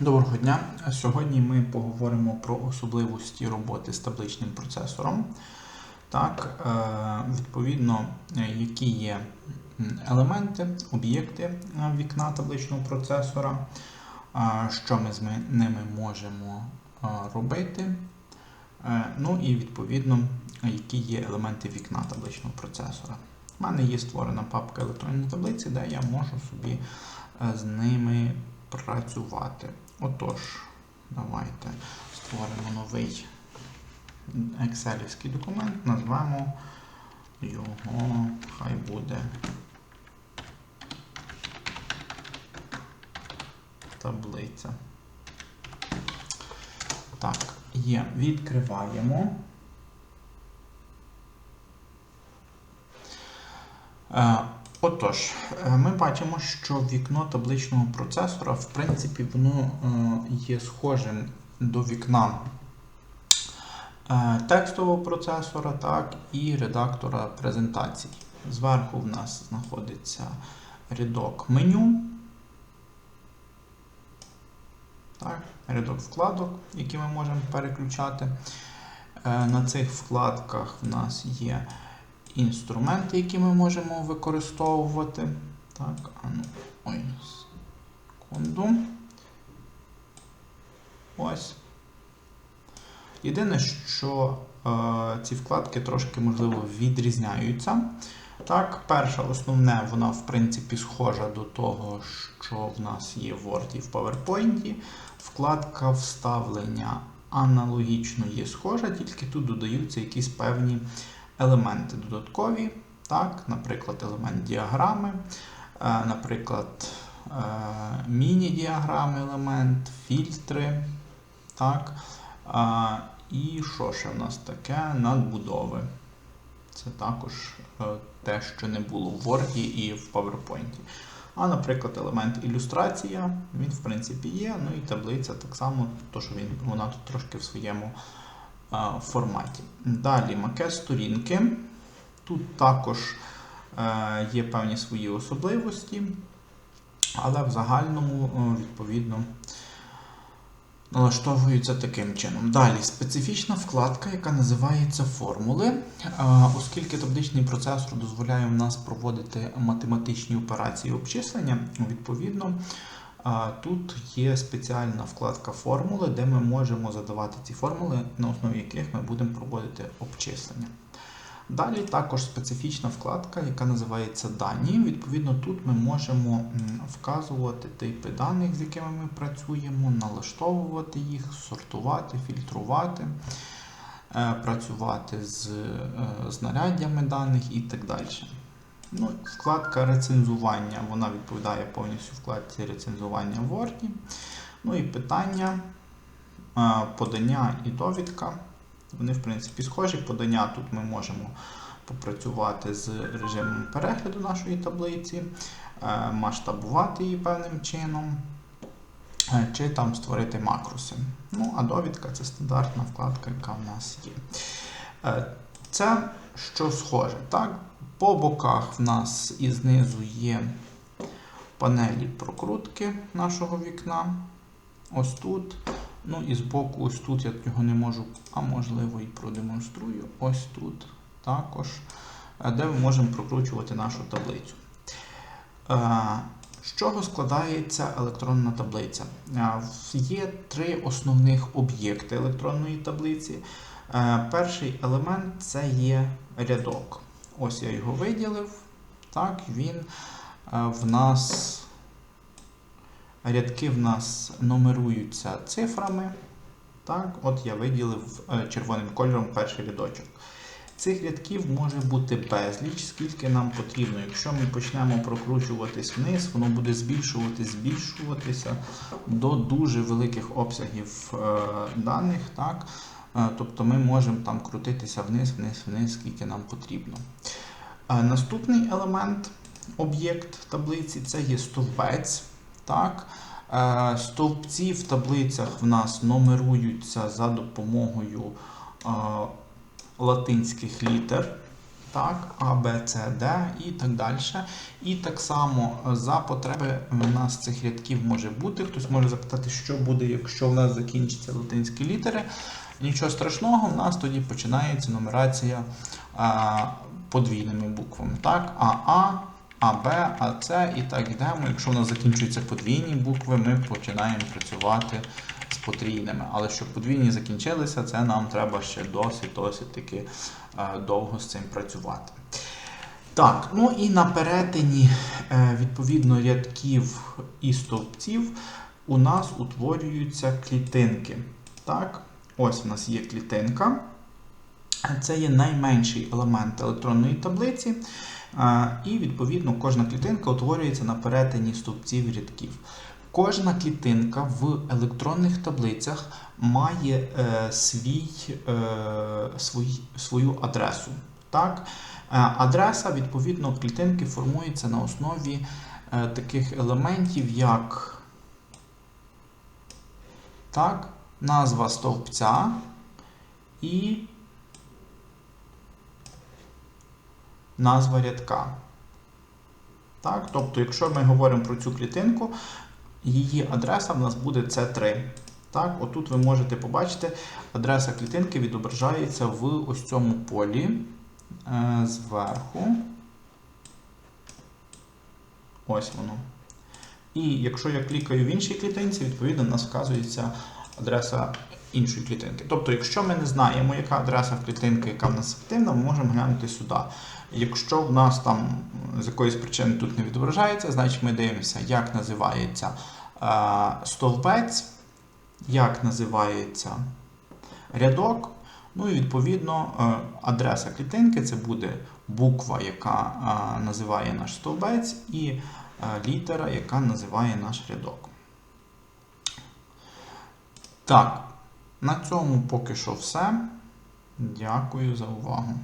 Доброго дня! Сьогодні ми поговоримо про особливості роботи з табличним процесором. Так, е, відповідно, які є елементи, об'єкти е, вікна табличного процесора, що ми з ними можемо е, робити. Ну і відповідно, які є елементи вікна табличного процесора. У мене є створена папка електронні таблиці, де я можу собі з ними працювати. Отож, давайте створимо новий екселівський документ, назвемо його, хай буде таблиця. Так, є. Відкриваємо. Отож, е, ми бачимо, що вікно табличного процесора, в принципі, воно е, є схожим до вікна е, текстового процесора, так, і редактора презентацій. Зверху в нас знаходиться рядок меню, так, рядок вкладок, які ми можемо переключати. На цих вкладках в нас є інструменти, які ми можемо використовувати. Так, а ну, ой, секунду. Ось. Єдине, що е, ці вкладки трошки, можливо, відрізняються. Так, перша, основне, вона, в принципі, схожа до того, що в нас є в Word і в PowerPoint. Вкладка вставлення аналогічно є схожа, тільки тут додаються якісь певні елементи додаткові, так, наприклад, елемент діаграми, е, наприклад, е, міні-діаграми елемент, фільтри. Так, е, і що ще в нас таке? Надбудови. Це також те, що не було в Word і в PowerPoint. А, наприклад, елемент ілюстрація, він, в принципі, є. Ну і таблиця так само, то, що він, вона тут трошки в своєму форматі. Далі макет сторінки. Тут також е, є певні свої особливості, але в загальному, е, відповідно, налаштовується таким чином. Далі специфічна вкладка, яка називається формули. Е, Оскільки табличний процесор дозволяє в нас проводити математичні операції обчислення, відповідно. Тут є спеціальна вкладка формули, де ми можемо задавати ці формули, на основі яких ми будемо проводити обчислення. Далі також специфічна вкладка, яка називається Дані. Відповідно, тут ми можемо вказувати типи даних, з якими ми працюємо, налаштовувати їх, сортувати, фільтрувати, е, працювати з е, знаряддями даних і так далі. Ну, вкладка рецензування, вона відповідає повністю вкладці рецензування в Word. Ну і питання, е, подання і довідка. Вони, в принципі, схожі. Подання тут ми можемо попрацювати з режимом перегляду нашої таблиці, е, масштабувати її певним чином, е, чи там створити макроси. Ну, а довідка це стандартна вкладка, яка в нас є. Це що схоже, так? По боках в нас і знизу є панелі прокрутки нашого вікна. Ось тут. Ну і збоку, ось тут я його не можу, а можливо і продемонструю. Ось тут також, е, де ми можемо прокручувати нашу таблицю. Е, З чого складається електронна таблиця? Е, Є три основних об'єкти електронної таблиці. Е, Перший елемент це є рядок. Ось я його виділив. Так, він е, в нас. Рядки в нас нумеруються цифрами. Так, От я виділив е, червоним кольором перший рядочок. Цих рядків може бути безліч, скільки нам потрібно. Якщо ми почнемо прокручуватись вниз, воно буде збільшуватись, збільшуватися до дуже великих обсягів даних. Так? Тобто ми можемо там крутитися вниз, вниз, вниз, скільки нам потрібно. Наступний елемент, об'єкт таблиці це є стовбець. Так? Стовпці в таблицях в нас нумеруються за допомогою латинських літер. так, А, Б, С, Д і так далі. І так само за потреби у нас цих рядків може бути. Хтось може запитати, що буде, якщо в нас закінчаться латинські літери. Нічого страшного, в нас тоді починається нумерація а, подвійними буквами. Так, АА, АБ, АЦ і так йдемо. Якщо в нас закінчуються подвійні букви, ми починаємо працювати з потрійними. Але щоб подвійні закінчилися, це нам треба ще досить досить таки е, довго з цим працювати. Так, ну і на перетині е, відповідно рядків і стовпців у нас утворюються клітинки. Так, ось у нас є клітинка. Це є найменший елемент електронної таблиці. І, відповідно, кожна клітинка утворюється на перетині стовпців рядків. Кожна клітинка в електронних таблицях має е, свій, е, свій, свою адресу. Так? Е, Адреса, відповідно, клітинки формується на основі е, таких елементів, як так, назва стовпця і назва рядка. Так, тобто, якщо ми говоримо про цю клітинку, її адреса в нас буде C3. Так, отут ви можете побачити, адреса клітинки відображається в ось цьому полі е, зверху. Ось воно. І якщо я клікаю в іншій клітинці, відповідно, у нас вказується адреса іншої клітинки. Тобто, якщо ми не знаємо, яка адреса в клітинки, яка в нас активна, ми можемо глянути сюди. Якщо в нас там з якоїсь причини тут не відображається, значить ми дивимося, як називається е, стовбець, як називається рядок. Ну і відповідно е, адреса клітинки це буде буква, яка е, називає наш стовбець, і літера, яка називає наш рядок. Так, на цьому поки що все. Дякую за увагу.